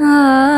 啊。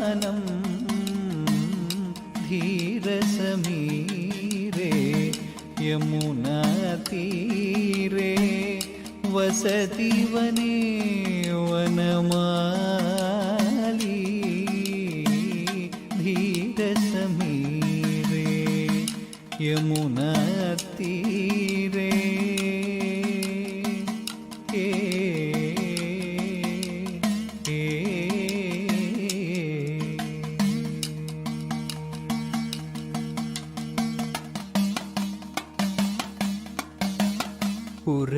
यमुनातीरे वसति वने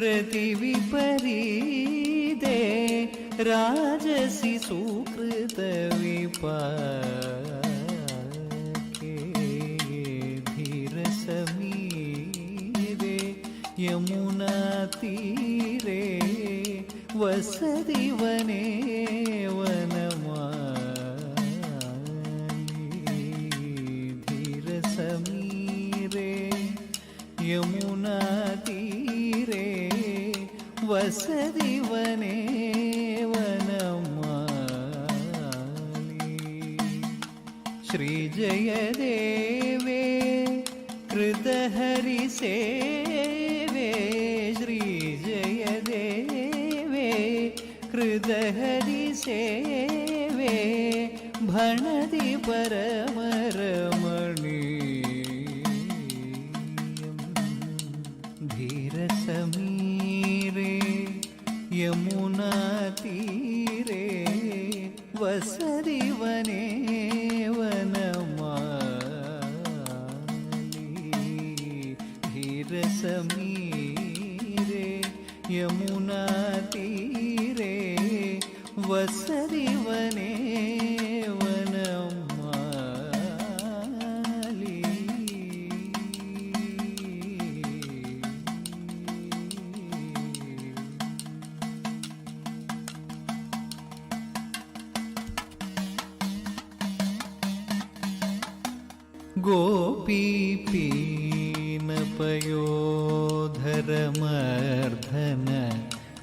रति विपरीदे राजसी सुकृत विपाके धीरसमीरे यमुनातीरे वसदी वने से सेवे भणति परमरमणि। यमुना यमुनातीरे वसरि वने वनमाली धीरसमीरे यमु வசதி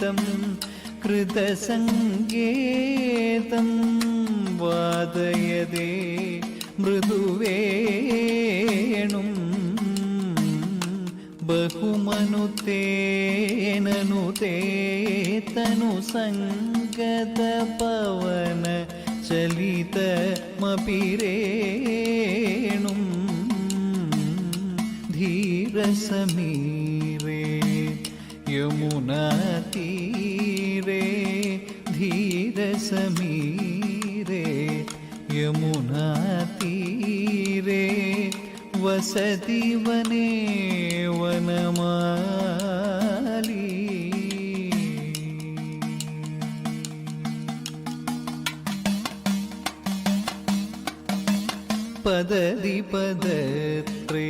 नामसमेतं कृतसङ्गेतं वादयदे मृदुवेणुं बहुमनुतेननुते तनुसङ्गतपवन चलितमपि रेणुं धीरसमीरे യമുനാ ധീര സമീരേ യമുനാ വസതി വനേ വനമാലി പദതി പദത്രേ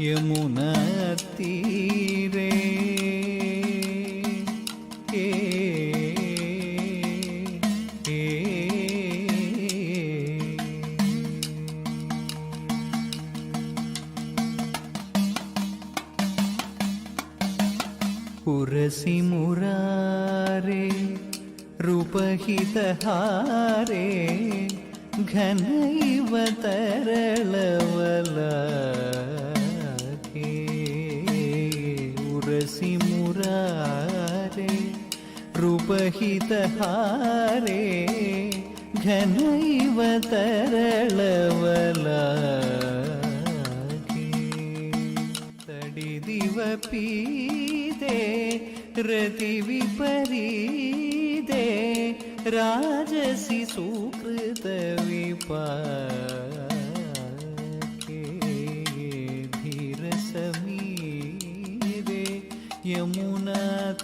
യമുന തീരേ පුරසි මුරාරේ රුපහිතහාරේ ඝනයිවතරලවලා रूपहितहारे घनैव तरलवलाके तडिदिवपीदे रतिविपरीदे राजसि सुकृतविपाके धीरसमीरे यमुनातीरे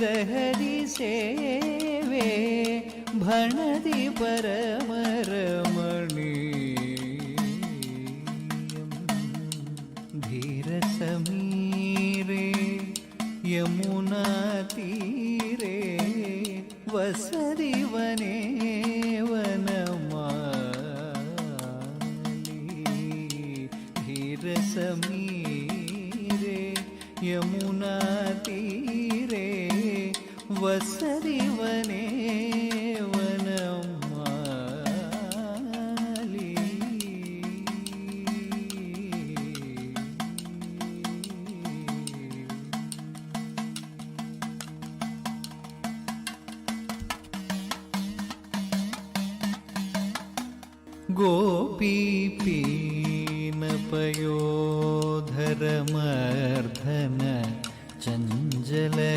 गहरी सेवे धीर परमरमणीयं यमुना तीरे वसरी वने वनमाली। यमुना तीरे വസരിവനേ गोपीपीनपयोधरमर्धन चञ्चलकरयू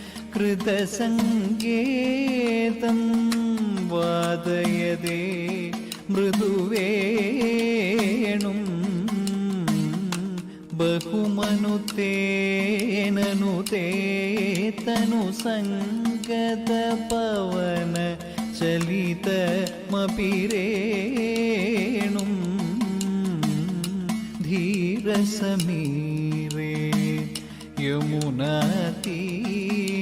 ഹൃദസങ്കേതം വാദയതേ മൃദുവേണും ബഹുമനുത്തേനനുതേതനുസംഗതപവന ചലിതമപിരേണും ധീരസമീരേ യമുനാതീ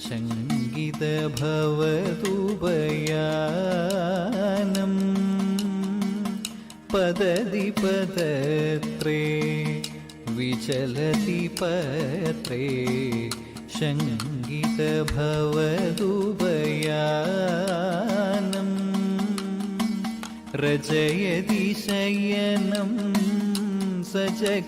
ശങ്കിതഭവതുപയാനം പദതി പദത്രേ വിചലതി പത്രേ ശങ്കിതഭവതുപയാനം രചയതി ശയനം സചകിതനയനം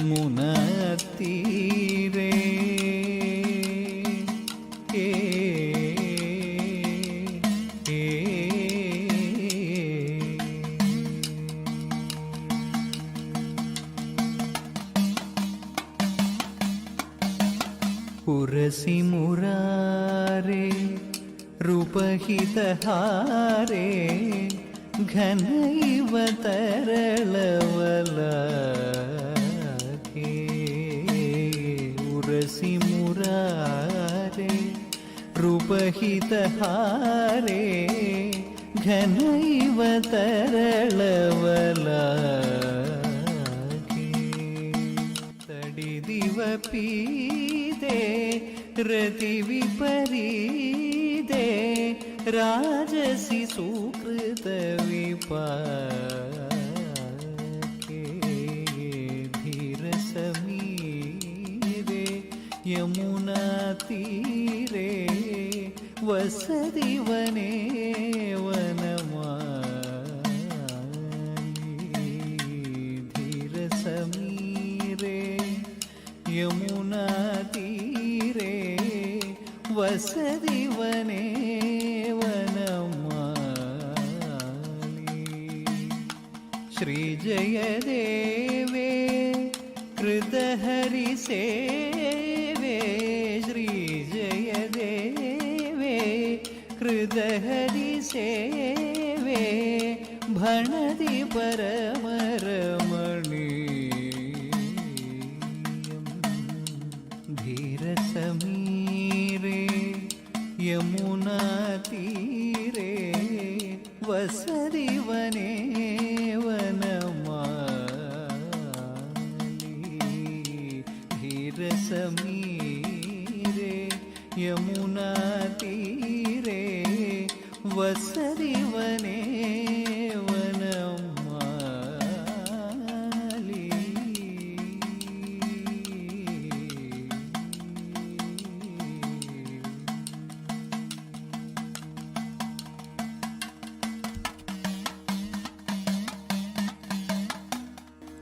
යමුන තීරේ ඒ ඒ පුරසි මුරාරේ රූපහිත හාරේ ಘನೈವ ತರಳವಲ. रूपहितहारे घनैव तरलवलाके। तडिदिवपीदे रतिविपरीदे राजसि सुकृतविपाके धीरसमीरे यमुनातीरे வசதிவனே வனமார சமீரே யமுனா தீரே வசதிவ